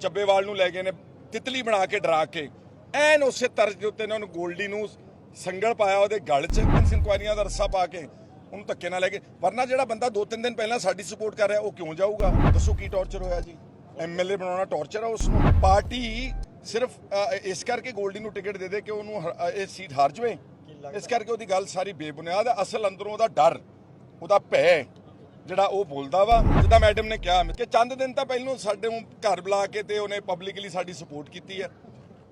ਚੱਬੇਵਾਲ ਨੂੰ ਲੈ ਗਏ ਨੇ, ਤਿਤਲੀ ਬਣਾ ਕੇ ਡਰਾ ਕੇ। ਐਨ ਉਸੇ ਤਰਜ਼ ਦੇ ਉੱਤੇ ਇਹਨਾਂ ਨੂੰ ਗੋਲਡੀ ਨੂੰ ਸੰਗਲ ਪਾਇਆ ਉਹਦੇ ਗਲ 'ਚ ਇਨਕੁਆਇਰੀਆਂ ਦਾ ਰੱਸਾ ਪਾ ਕੇ ਉਹਨੂੰ ਧੱਕੇ ਨਾਲ ਲੈ ਕੇ ਵਰਨਾ ਜਿਹੜਾ ਬੰਦਾ ਦੋ ਤਿੰਨ ਦਿਨ ਪਹਿਲਾਂ ਸਾਡੀ ਸਪੋਰਟ ਕਰ ਰਿਹਾ, ਉਹ ਕਿਉਂ ਜਾਊਗਾ? ਦੱਸੋ ਕੀ ਟੌਰਚਰ ਹੋਇਆ ਜੀ? ਐਮਐਲਏ ਬਣਾਉਣਾ ਟੌਰਚਰ ਆ ਉਸ ਨੂੰ ਪਾਰਟੀ ਸਿਰਫ ਇਸ ਕਰਕੇ ਗੋਲਡੀ ਨੂੰ ਟਿਕਟ ਦੇ ਦੇ ਕਿ ਉਹਨੂੰ ਇਹ ਸੀਟ ਹਾਰ ਜਵੇ। ਇਸ ਕਰਕੇ ਉਹਦੀ ਗੱਲ ਸਾਰੀ ਬੇਬੁਨਿਆਦ ਹੈ ਅਸਲ ਅੰਦਰੋਂ ਉਹਦਾ ਡਰ, ਉਹਦਾ ਭੈ। ਜਿਹੜਾ ਉਹ ਬੋਲਦਾ ਵਾ, ਜਿੱਦਾਂ ਮੈਡਮ ਨੇ ਕਿਹਾ, ਕਿ ਚੰਦ ਦਿਨ ਤਾਂ ਪਹਿਲਾਂ ਸਾਡੇ ਨੂੰ ਘਰ ਬੁਲਾ ਕੇ ਤੇ ਉਹਨੇ ਪਬਲਿਕਲੀ ਸਾਡੀ ਸਪੋਰਟ ਕੀਤੀ ਹੈ।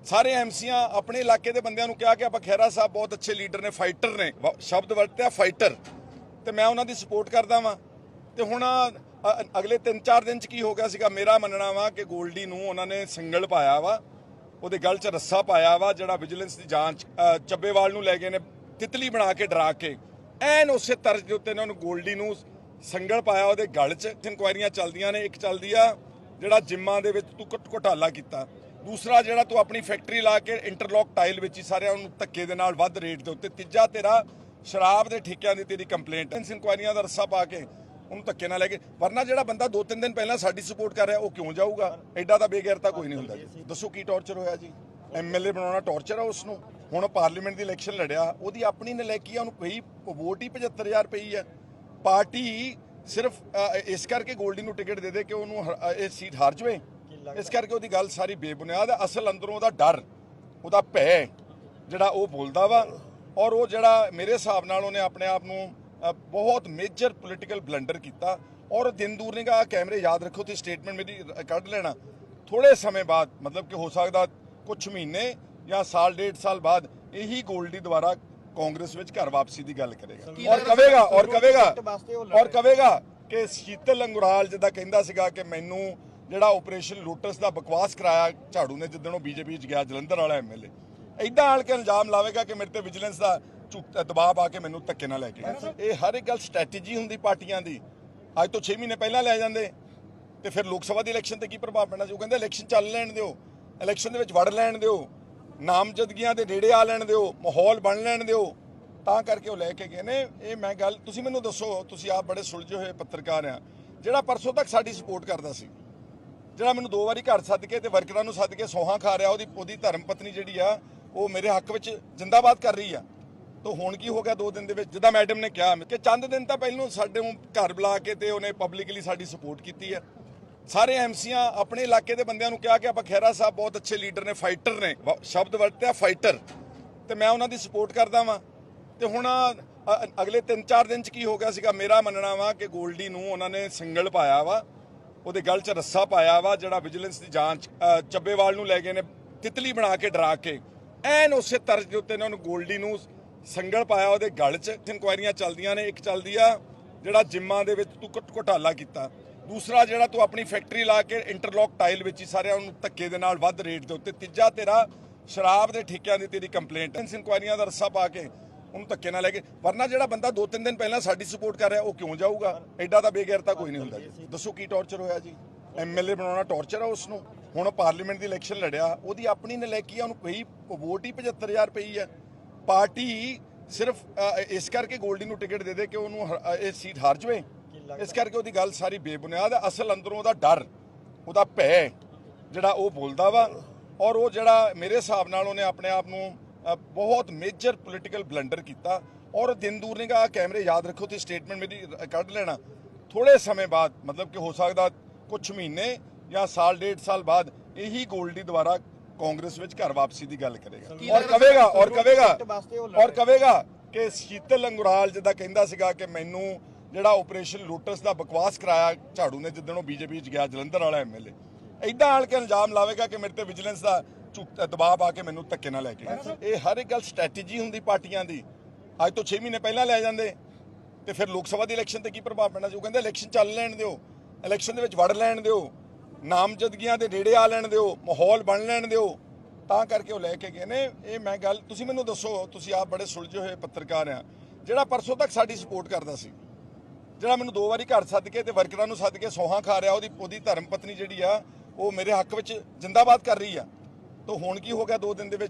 ਸਾਰੇ ਐਮਸੀਆਂ ਆਪਣੇ ਇਲਾਕੇ ਦੇ ਬੰਦਿਆਂ ਨੂੰ ਕਿਹਾ ਕਿ ਆਪਾਂ ਖੈਰਾ ਸਾਹਿਬ ਬਹੁਤ ਅੱਛੇ ਲੀਡਰ ਨੇ ਫਾਈਟਰ ਨੇ। ਵ- ਸ਼ਬਦ ਵਰਤਿਆ ਫਾਈਟਰ ਤੇ ਮੈਂ ਉਹਨਾਂ ਦੀ ਸਪੋਰਟ ਕਰਦਾ ਵਾਂ। ਤੇ ਹੁਣ ਅਗਲੇ 3-4 ਦਿਨ ਚ ਕੀ ਹੋ ਗਿਆ ਸੀਗਾ, ਮੇਰਾ ਮੰਨਣਾ ਵਾ ਕਿ ਗੋਲਡੀ ਨੂੰ ਉਹਨਾਂ ਨੇ ਸੰਗਲ ਪਾਇਆ ਵਾ। ਉਹਦੇ ਗਲ 'ਚ ਰੱਸਾ ਪਾਇਆ ਵਾ, ਜਿਹੜਾ ਵਿਜੀਲੈਂਸ ਦੀ ਜਾਂਚ ਚੱਬੇਵਾਲ ਨੂੰ ਲੈ ਗਏ ਨੇ, ਤਿਤਲੀ ਬਣਾ ਕੇ ਡਰਾ ਕੇ। ਐਨ ਉਸੇ ਤਰਜ਼ ਦੇ ਉੱਤੇ ਇਹਨਾਂ ਨੂੰ ਗੋਲਡੀ ਨੂੰ ਸੰਗਲ ਪਾਇਆ ਉਹਦੇ ਗਲ 'ਚ ਇਨਕੁਆਇਰੀਆਂ ਚੱਲਦੀਆਂ ਨੇ, ਇੱਕ ਚੱਲਦੀ ਆ ਜਿਹੜਾ ਜਿੰਮਾਂ ਦੇ ਵਿੱਚ ਤੂੰ ਘਟ- ਘੁਟਾਲਾ ਕੀਤਾ। ਦੂਸਰਾ ਜਿਹੜਾ ਤੂੰ ਆਪਣੀ ਫੈਕਟਰੀ ਲਾ ਕੇ ਇੰਟਰਲੌਕ ਟਾਈਲ ਵਿੱਚ ਹੀ ਸਾਰਿਆਂ ਨੂੰ ਧੱਕੇ ਦੇ ਨਾਲ ਵੱਧ ਰੇਟ ਦੇ ਉੱਤੇ। ਤੀਜਾ ਤੇਰਾ ਸ਼ਰਾਬ ਦੇ ਠੇਕਿਆਂ ਦੀ ਤੇਰੀ ਕੰਪਲੇਂਟ ਹੈ। ਇਨਕੁਆਇਰੀਆਂ ਦਾ ਰੱਸਾ ਪਾ ਕੇ ਉਹਨੂੰ ਧੱਕੇ ਨਾਲ ਲੈ ਕੇ। ਵਰਨਾ ਜਿਹੜਾ ਬੰਦਾ ਦੋ ਤਿੰਨ ਦਿਨ ਪਹਿਲਾਂ ਸਾਡੀ ਸਪੋਰਟ ਕਰ ਰਿਹਾ, ਉਹ ਕਿਉਂ ਜਾਊਗਾ? ਐਡਾ ਤਾਂ ਬੇਗੈਰਤਾ ਕੋਈ ਨਹੀਂ ਹੁੰਦਾ ਜੀ। ਦੱਸੋ ਕੀ ਟੌਰਚਰ ਹੋਇਆ ਜੀ? ਐਮਐਲਏ ਬਣਾਉਣਾ ਟੌਰਚਰ ਆ ਉਸ ਨੂੰ ਹੁਣ ਪਾਰਲੀਮੈਂਟ ਦੀ ਇਲੈਕਸ਼ਨ ਲੜਿਆ। ਉਹਦੀ ਆਪਣੀ ਨਲਾਇਕੀ ਆ, ਉਹਨੂੰ ਪਈ ਵੋਟ ਹੀ 75000 ਪਈ ਹੈ ਪਾਰਟੀ ਸਿਰਫ ਇਸ ਕਰਕੇ ਗੋਲਡੀ ਨੂੰ ਟਿਕਟ ਦੇ ਦੇ ਕਿ ਉਹਨੂੰ ਹ- ਇਹ ਸੀਟ ਹਾਰ ਜਵੇ। ਇਸ ਕਰਕੇ ਉਹਦੀ ਗੱਲ ਸਾਰੀ ਬੇਬੁਨਿਆਦ ਹੈ ਅਸਲ ਅੰਦਰੋਂ ਉਹਦਾ ਡਰ, ਉਹਦਾ ਭੈ, ਜਿਹੜਾ ਉਹ ਬੋਲਦਾ ਵਾ। ਔਰ ਉਹ ਜਿਹੜਾ ਮੇਰੇ ਹਿਸਾਬ ਨਾਲ ਉਹਨੇ ਆਪਣੇ ਆਪ ਨੂੰ ਬਹੁਤ ਮੇਜਰ ਪੋਲੀਟੀਕਲ ਬਲੰਡਰ ਕੀਤਾ। ਔਰ ਦਿਨ ਦੂਰ ਨਹੀਂ ਗਾ ਕੈਮਰੇ ਯਾਦ ਰੱਖੋ ਤੇ ਸਟੇਟਮੈਂਟ ਮੇਰੀ ਕੱਢ ਲੈਣਾ। ਥੋੜੇ ਸਮੇਂ ਬਾਅਦ, ਮਤਲਬ ਕਿ ਹੋ ਸਕਦਾ ਕੁਝ ਮਹੀਨੇ ਜਾਂ ਸਾਲ, ਡੇਢ ਸਾਲ ਬਾਅਦ ਇਹੀ ਗੋਲਡੀ ਦੁਆਰਾ ਕਾਂਗਰਸ ਵਿੱਚ ਘਰ ਵਾਪਸੀ ਦੀ ਗੱਲ ਕਰੇਗਾ। ਔਰ ਕਵੇਗਾ ਔਰ ਕਵੇਗਾ ਔਰ ਕਵੇਗਾ ਕਿ ਸ਼ੀਤਲ ਅੰਗੁਰਾਲ ਜਿੱਦਾਂ ਕਹਿੰਦਾ ਸੀਗਾ ਕਿ ਮੈਨੂੰ ਜਿਹੜਾ ਆਪਰੇਸ਼ਨ ਲੋਟਸ ਦਾ ਬਕਵਾਸ ਕਰਾਇਆ ਝਾੜੂ ਨੇ ਜਿੱਦਣ ਉਹ ਬੀਜੇਪੀ ਚ ਗਿਆ ਜਲੰਧਰ ਵਾਲਾ ਐਮਐਲਏ ਐਦਾਂ ਆਲ ਕੇ ਇਲਜ਼ਾਮ ਲਾਵੇਗਾ ਕਿ ਮੇਰੇ ਤੇ ਵਿਜੀਲੈਂਸ ਦਾ ਦਬਾਅ ਪਾ ਕੇ ਮੈਨੂੰ ਧੱਕੇ ਨਾਲ ਲੈ ਕੇ ਗਿਆ। ਇਹ ਹਰ ਇੱਕ ਗੱਲ ਸਟ੍ਰੈਟੇਜੀ ਹੁੰਦੀ ਪਾਰਟੀਆਂ ਦੀ। ਅੱਜ ਤੋਂ 6 ਮਹੀਨੇ ਪਹਿਲਾਂ ਲੈ ਜਾਂਦੇ। ਤੇ ਫਿਰ ਲੋਕ ਸਭਾ ਦੀ ਇਲੈਕਸ਼ਨ ਤੇ ਕੀ ਪ੍ਰਭਾਵ ਪੈਣਾ ਸੀ? ਉਹ ਕਹਿੰਦੇ ਇਲੈਕਸ਼ਨ ਚੱਲ ਲੈਣ ਦਿਓ। ਇਲੈਕਸ਼ਨ ਦੇ ਵਿੱਚ ਵੜ ਲੈਣ ਦਿਓ। ਨਾਮਜ਼ਦਗੀਆਂ ਦੇ ਨੇੜੇ ਆ ਲੈਣ ਦਿਓ, ਮਾਹੌਲ ਬਣ ਲੈਣ ਦਿਓ, ਤਾਂ ਕਰਕੇ ਉਹ ਲੈ ਕੇ ਗਏ ਨੇ। ਇਹ ਮੈਂ ਗੱਲ, ਤੁਸੀਂ ਮੈਨੂੰ ਦੱਸੋ, ਤੁਸੀਂ ਆਪ ਬੜੇ ਸੁਲਝੇ ਹੋਏ ਪੱਤਰਕਾਰ ਆ, ਜਿਹੜਾ ਪਰਸੋਂ ਤੱਕ ਸਾਡੀ ਸਪੋਰਟ ਕਰਦਾ ਸੀ, ਜਿਹੜਾ ਮੈਨੂੰ ਦੋ ਵਾਰੀ ਘਰ ਸੱਦ ਕੇ ਤੇ ਵਰਕਰਾਂ ਨੂੰ ਸੱਦ ਕੇ ਸੋਹਾਂ ਖਾ ਰਿਹਾ, ਉਹਦੀ ਉਹਦੀ ਧਰਮ ਪਤਨੀ ਜਿਹੜੀ ਆ, ਉਹ ਮੇਰੇ ਹੱਕ ਵਿੱਚ ਜਿੰਦਾਬਾਦ ਕਰ ਰਹੀ ਆ। ਤਾਂ ਹੁਣ ਕੀ ਹੋ ਗਿਆ ਦੋ ਦਿਨ ਦੇ ਵਿੱਚ? ਜਿੱਦਾਂ ਮੈਡਮ ਨੇ ਕਿਹਾ, ਕਿ ਚੰਦ ਦਿਨ ਤਾਂ ਪਹਿਲਾਂ ਸਾਡੇ ਨੂੰ ਘਰ ਬੁਲਾ ਕੇ ਤੇ ਉਹਨੇ ਪਬਲਿਕਲੀ ਸਾਡੀ ਸਪੋਰਟ ਕੀਤੀ ਹੈ ਸਾਰੇ ਐਮਸੀਆਂ ਆਪਣੇ ਇਲਾਕੇ ਦੇ ਬੰਦਿਆਂ ਨੂੰ ਕਿਹਾ ਕਿ ਆਪਾਂ ਖੈਰਾ ਸਾਹਿਬ ਬਹੁਤ ਅੱਛੇ ਲੀਡਰ ਨੇ ਫਾਈਟਰ ਨੇ। ਸ਼ਬਦ ਵਰਤਿਆ ਫਾਈਟਰ ਤੇ ਮੈਂ ਉਹਨਾਂ ਦੀ ਸਪੋਰਟ ਕਰਦਾ ਵਾਂ। ਤੇ ਹੁਣ ਅਗਲੇ 3-4 ਦਿਨ ਚ ਕੀ ਹੋ ਗਿਆ ਸੀਗਾ, ਮੇਰਾ ਮੰਨਣਾ ਵਾ ਕਿ ਗੋਲਡੀ ਨੂੰ ਉਹਨਾਂ ਨੇ ਸੰਗਲ ਪਾਇਆ ਵਾ। ਉਹਦੇ ਗਲ 'ਚ ਰੱਸਾ ਪਾਇਆ ਵਾ, ਜਿਹੜਾ ਵਿਜੀਲੈਂਸ ਦੀ ਜਾਂਚ ਚੱਬੇਵਾਲ ਨੂੰ ਲੈ ਗਏ ਨੇ, ਤਿਤਲੀ ਬਣਾ ਕੇ ਡਰਾ ਕੇ। ਐਨ ਉਸੇ ਤਰਜ਼ ਦੇ ਉੱਤੇ ਇਹਨਾਂ ਨੂੰ ਗੋਲਡੀ ਨੂੰ ਸੰਗਲ ਪਾਇਆ ਉਹਦੇ ਗਲ 'ਚ। ਇਨਕੁਆਇਰੀਆਂ ਚੱਲਦੀਆਂ ਨੇ, ਇੱਕ ਚੱਲਦੀ ਆ ਜਿਹੜਾ ਜਿੰਮਾਂ ਦੇ ਵਿੱਚ ਤੂੰ ਘਟ- ਘੁਟਾਲਾ ਕੀਤਾ। ਦੂਸਰਾ ਜਿਹੜਾ ਤੂੰ ਆਪਣੀ ਫੈਕਟਰੀ ਲਾ ਕੇ ਇੰਟਰਲੌਕ ਟਾਈਲ ਵਿੱਚ ਹੀ ਸਾਰਿਆਂ ਨੂੰ ਧੱਕੇ ਦੇ ਨਾਲ ਵੱਧ ਰੇਟ ਦੇ ਉੱਤੇ, ਤੀਜਾ ਤੇਰਾ ਸ਼ਰਾਬ ਦੇ ਠੇਕਿਆਂ ਦੀ ਤੇਰੀ ਕੰਪਲੇਂਟ ਇਨਕੁਆਇਰੀਆਂ ਦਾ ਰੱਸਾ ਪਾ ਕੇ ਉਹਨੂੰ ਧੱਕੇ ਨਾਲ ਲੈ ਕੇ, ਵਰਨਾ ਜਿਹੜਾ ਬੰਦਾ ਦੋ ਤਿੰਨ ਦਿਨ ਪਹਿਲਾਂ ਸਾਡੀ ਸਪੋਰਟ ਕਰ ਰਿਹਾ, ਉਹ ਕਿਉਂ ਜਾਊਗਾ? ਐਡਾ ਤਾਂ ਬੇਗੈਰਤਾ ਕੋਈ ਨਹੀਂ ਹੁੰਦਾ ਜੀ। ਦੱਸੋ ਕੀ ਟੌਰਚਰ ਹੋਇਆ ਜੀ? ਐਮਐਲਏ ਬਣਾਉਣਾ ਟੌਰਚਰ ਆ ਉਸ ਨੂੰ ਹੁਣ ਪਾਰਲੀਮੈਂਟ ਦੀ ਇਲੈਕਸ਼ਨ ਲੜਿਆ, ਉਹਦੀ ਆਪਣੀ ਨਲਾਇਕੀ ਆ, ਉਹਨੂੰ ਪਈ ਵੋਟ ਹੀ 75000 ਪਈ ਹੈ ਪਾਰਟੀ ਸਿਰਫ ਇਸ ਕਰਕੇ ਗੋਲਡੀ ਨੂੰ ਟਿਕਟ ਦੇ ਦੇ ਕਿ ਉਹਨੂੰ ਹ- ਇਹ ਸੀਟ ਹਾਰ ਜਵੇ। ਇਸ ਕਰਕੇ ਉਹਦੀ ਗੱਲ ਸਾਰੀ ਬੇਬੁਨਿਆਦ ਹੈ। ਅਸਲ ਅੰਦਰੋਂ ਉਹਦਾ ਡਰ ਉਹਦਾ ਭੈ ਜਿਹੜਾ ਉਹ ਬੋਲਦਾ ਵਾ ਔਰ ਉਹ ਜਿਹੜਾ ਮੇਰੇ ਹਿਸਾਬ ਨਾਲ ਉਹਨੇ ਆਪਣੇ ਆਪ ਨੂੰ ਅ, ਬਹੁਤ ਮੇਜਰ ਪੋਲੀਟੀਕਲ ਬਲੰਡਰ ਕੀਤਾ ਔਰ ਦਿਨ ਦੂਰ ਨਹੀਂ ਗਾ ਕੈਮਰੇ ਯਾਦ ਰੱਖੋ ਤੇ ਸਟੇਟਮੈਂਟ ਮੇਰੀ ਰ- ਕੱਢ ਲੈਣਾ। ਥੋੜੇ ਸਮੇਂ ਬਾਅਦ ਮਤਲਬ ਕਿ ਹੋ ਸਕਦਾ ਕੁਝ ਮਹੀਨੇ ਜਾਂ ਸਾਲ ਡੇਢ ਸਾਲ ਬਾਅਦ ਇਹੀ ਗੋਲਡੀ ਦੁਆਰਾ ਕਾਂਗਰਸ ਵਿੱਚ ਘਰ ਵਾਪਸੀ ਦੀ ਗੱਲ ਕਰੇਗਾ। ਔਰ ਕਵੇਗਾ ਔਰ ਕਵੇਗਾ ਔਰ ਕਵੇਗਾ ਕਿ ਸ਼ੀਤਲ ਅੰਗੁਰਾਲ ਜਿੱਦਾਂ ਕਹਿੰਦਾ ਸੀਗਾ ਕਿ ਮੈਨੂੰ ਜਿਹੜਾ ਆਪਰੇਸ਼ਨ ਲੋਟਸ ਦਾ ਬਕਵਾਸ ਕਰਾਇਆ ਝਾੜੂ ਨੇ ਜਿੱਦਣ ਉਹ ਬੀਜੇਪੀ ਚ ਗਿਆ, ਜਲੰਧਰ ਵਾਲਾ ਐਮਐਲਏ ਐਦਾਂ ਆਲ ਕੇ ਇਲਜ਼ਾਮ ਲਾਵੇਗਾ ਕਿ ਮੇਰੇ ਤੇ ਵਿਜੀਲੈਂਸ ਦਾ ਝੂਠ- ਦਬਾਅ ਪਾ ਕੇ ਮੈਨੂੰ ਧੱਕੇ ਨਾਲ ਲੈ ਕੇ ਇਹ ਹਰ ਇੱਕ ਗੱਲ ਸਟ੍ਰੈਟੇਜੀ ਹੁੰਦੀ ਪਾਰਟੀਆਂ ਦੀ। ਅੱਜ ਤੋਂ 6 ਮਹੀਨੇ ਪਹਿਲਾਂ ਲੈ ਜਾਂਦੇ। ਤੇ ਫਿਰ ਲੋਕ ਸਭਾ ਦੀ ਇਲੈਕਸ਼ਨ ਤੇ ਕੀ ਪ੍ਰਭਾਵ ਪੈਣਾ ਸੀ? ਉਹ ਕਹਿੰਦੇ ਇਲੈਕਸ਼ਨ ਚੱਲ ਲੈਣ ਦਿਓ। ਇਲੈਕਸ਼ਨ ਦੇ ਵਿੱਚ ਵੜ ਲੈਣ ਦਿਓ। ਨਾਮਜ਼ਦਗੀਆਂ ਦੇ ਨੇੜੇ ਆ ਲੈਣ ਦਿਓ। ਮਾਹੌਲ ਬਣ ਲੈਣ ਦਿਓ। ਤਾਂ ਕਰਕੇ ਉਹ ਲੈ ਕੇ ਗਏ ਨੇ। ਇਹ ਮੈਂ ਗੱਲ ਤੁਸੀਂ ਮੈਨੂੰ ਦੱਸੋ, ਤੁਸੀਂ ਆਪ ਬੜੇ ਸੁਲਝੇ ਹੋਏ ਪੱਤਰਕਾਰ ਆ। ਜਿਹੜਾ ਪਰਸੋਂ ਤੱਕ ਸਾਡੀ ਸਪੋਰਟ ਕਰਦਾ ਸੀ। ਜਿਹੜਾ ਮੈਨੂੰ ਦੋ ਵਾਰੀ ਘਰ ਸੱਦ ਕੇ ਤੇ ਵਰਕਰਾਂ ਨੂੰ ਸੱਦ ਕੇ ਸੋਹਾਂ ਖਾ ਰਿਹਾ, ਉਹਦੀ ਉਹਦੀ ਧਰਮ ਪਤਨੀ ਜਿਹੜੀ ਆ, ਉਹ ਮੇਰੇ ਹੱਕ ਵਿੱਚ ਜਿੰਦਾਬਾਦ ਕਰ ਰਹੀ ਆ। ਤਾਂ ਹੁਣ ਕੀ ਹੋ ਗਿਆ ਦੋ ਦਿਨ ਦੇ ਵਿੱਚ?